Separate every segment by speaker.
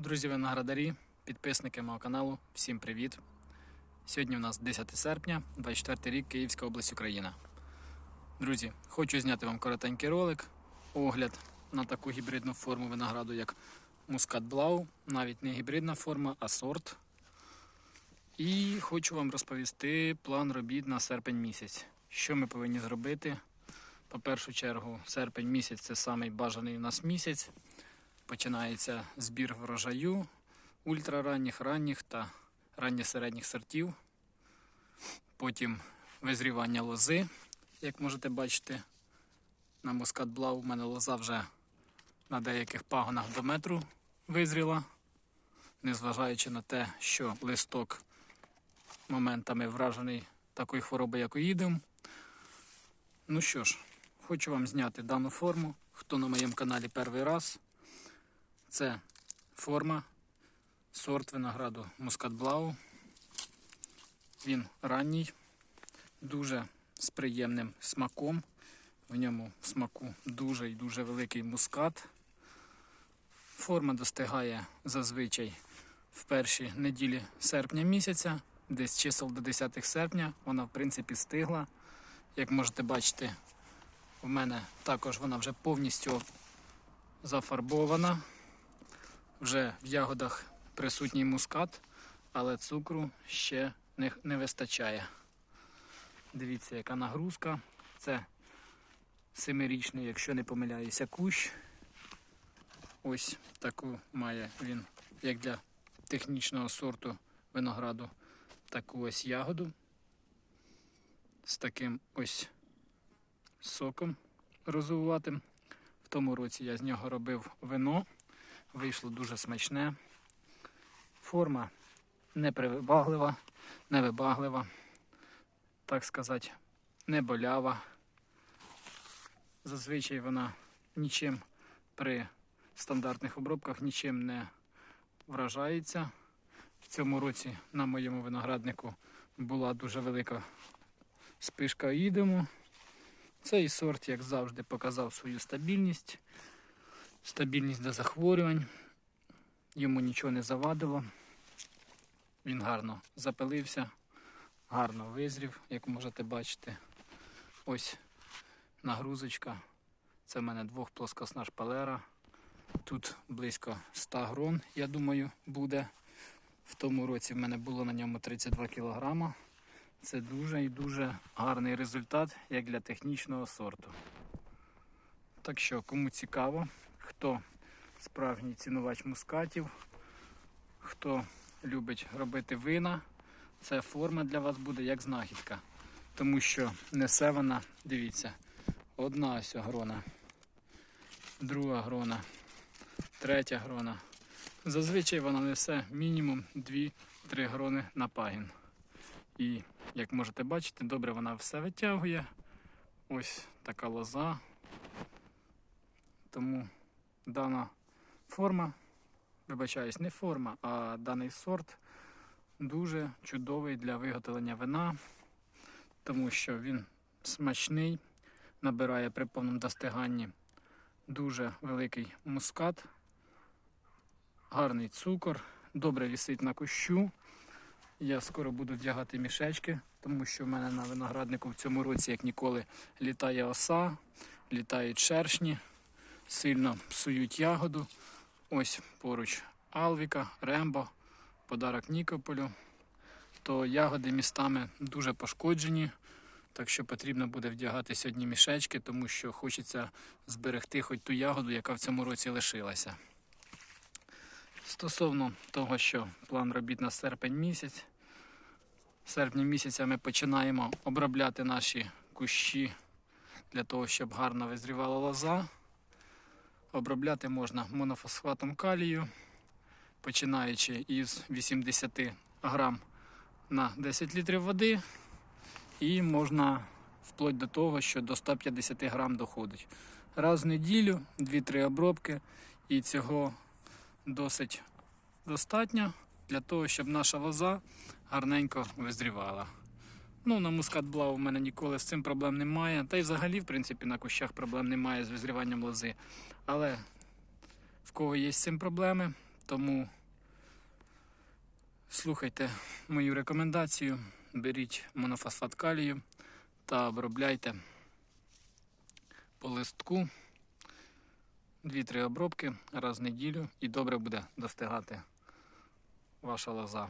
Speaker 1: Друзі виноградарі, підписники мого каналу, всім привіт! Сьогодні у нас 10 серпня, 24 рік, Київська область, Україна. Друзі, хочу зняти вам коротенький ролик, огляд на таку гібридну форму винограду, як Мускат Блау, навіть не гібридна форма, а сорт. І хочу вам розповісти план робіт на серпень місяць. Що ми повинні зробити? По першу чергу, серпень місяць це самий бажаний у нас місяць починається збір врожаю ультраранніх, ранніх та ранньосередніх сортів. Потім визрівання лози, як можете бачити, на мускат Блау в мене лоза вже на деяких пагонах до метру визріла, незважаючи на те, що листок моментами вражений такою хворобою, як оїдем. Ну що ж, хочу вам зняти дану форму. Хто на моєму каналі перший раз, це форма, сорт винограду Мускат Блау. Він ранній, дуже з приємним смаком. В ньому в смаку дуже і дуже великий мускат. Форма достигає зазвичай в перші неділі серпня місяця, десь чисел до 10 серпня. Вона, в принципі, стигла. Як можете бачити, в мене також вона вже повністю зафарбована. Вже в ягодах присутній мускат, але цукру ще не, не вистачає. Дивіться, яка нагрузка. Це семирічний, якщо не помиляюся, кущ. Ось таку має він, як для технічного сорту винограду, таку ось ягоду. З таким ось соком розуватим. В тому році я з нього робив вино. Вийшло дуже смачне. Форма неприваблива, невибаглива, так сказати, не болява. Зазвичай вона нічим при стандартних обробках нічим не вражається. В цьому році на моєму винограднику була дуже велика спишка їдемо. Цей сорт, як завжди, показав свою стабільність стабільність до захворювань. Йому нічого не завадило. Він гарно запилився, гарно визрів, як можете бачити. Ось нагрузочка. Це в мене двохплоскосна шпалера. Тут близько 100 грон, я думаю, буде. В тому році в мене було на ньому 32 кг. Це дуже і дуже гарний результат, як для технічного сорту. Так що, кому цікаво, хто справжній цінувач мускатів, хто любить робити вина, ця форма для вас буде як знахідка. Тому що несе вона, дивіться, одна ось грона, друга грона, третя грона. Зазвичай вона несе мінімум 2-3 грони на пагін. І, як можете бачити, добре вона все витягує. Ось така лоза. Тому дана форма, вибачаюсь, не форма, а даний сорт дуже чудовий для виготовлення вина, тому що він смачний, набирає при повному достиганні дуже великий мускат, гарний цукор, добре вісить на кущу. Я скоро буду вдягати мішечки, тому що в мене на винограднику в цьому році, як ніколи, літає оса, літають шершні сильно псують ягоду. Ось поруч Алвіка, Рембо, подарок Нікополю. То ягоди містами дуже пошкоджені, так що потрібно буде вдягати сьогодні мішечки, тому що хочеться зберегти хоч ту ягоду, яка в цьому році лишилася. Стосовно того, що план робіт на серпень місяць. Серпні місяця ми починаємо обробляти наші кущі для того, щоб гарно визрівала лоза. Обробляти можна монофосфатом калію, починаючи із 80 грам на 10 літрів води, і можна вплоть до того, що до 150 грам доходить. Раз в неділю, 2-3 обробки, і цього досить достатньо для того, щоб наша лоза гарненько визрівала. Ну, на мускат блау в мене ніколи з цим проблем немає. Та й взагалі, в принципі, на кущах проблем немає з визріванням лози. Але в кого є з цим проблеми, Тому слухайте мою рекомендацію, беріть монофосфат калію та обробляйте по листку 2-3 обробки раз в неділю і добре буде достигати ваша лоза.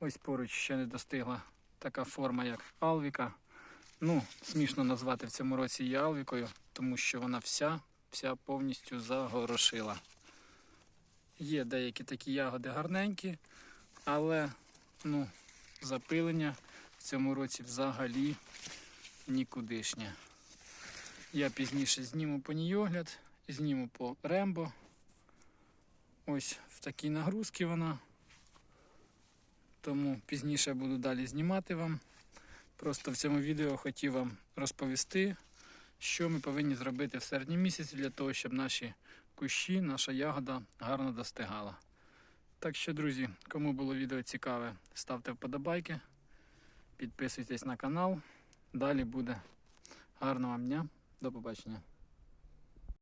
Speaker 1: Ось поруч ще не достигла така форма, як алвіка. Ну, смішно назвати в цьому році її алвікою, тому що вона вся, вся повністю загорошила. Є деякі такі ягоди гарненькі, але ну, запилення в цьому році взагалі нікудишнє. Я пізніше зніму по ній огляд, зніму по рембо. Ось в такій нагрузці вона. Тому пізніше буду далі знімати вам. Просто в цьому відео хотів вам розповісти, що ми повинні зробити в серпні місяці для того, щоб наші кущі, наша ягода гарно достигала. Так що, друзі, кому було відео цікаве, ставте вподобайки, підписуйтесь на канал. Далі буде гарного вам дня. До побачення.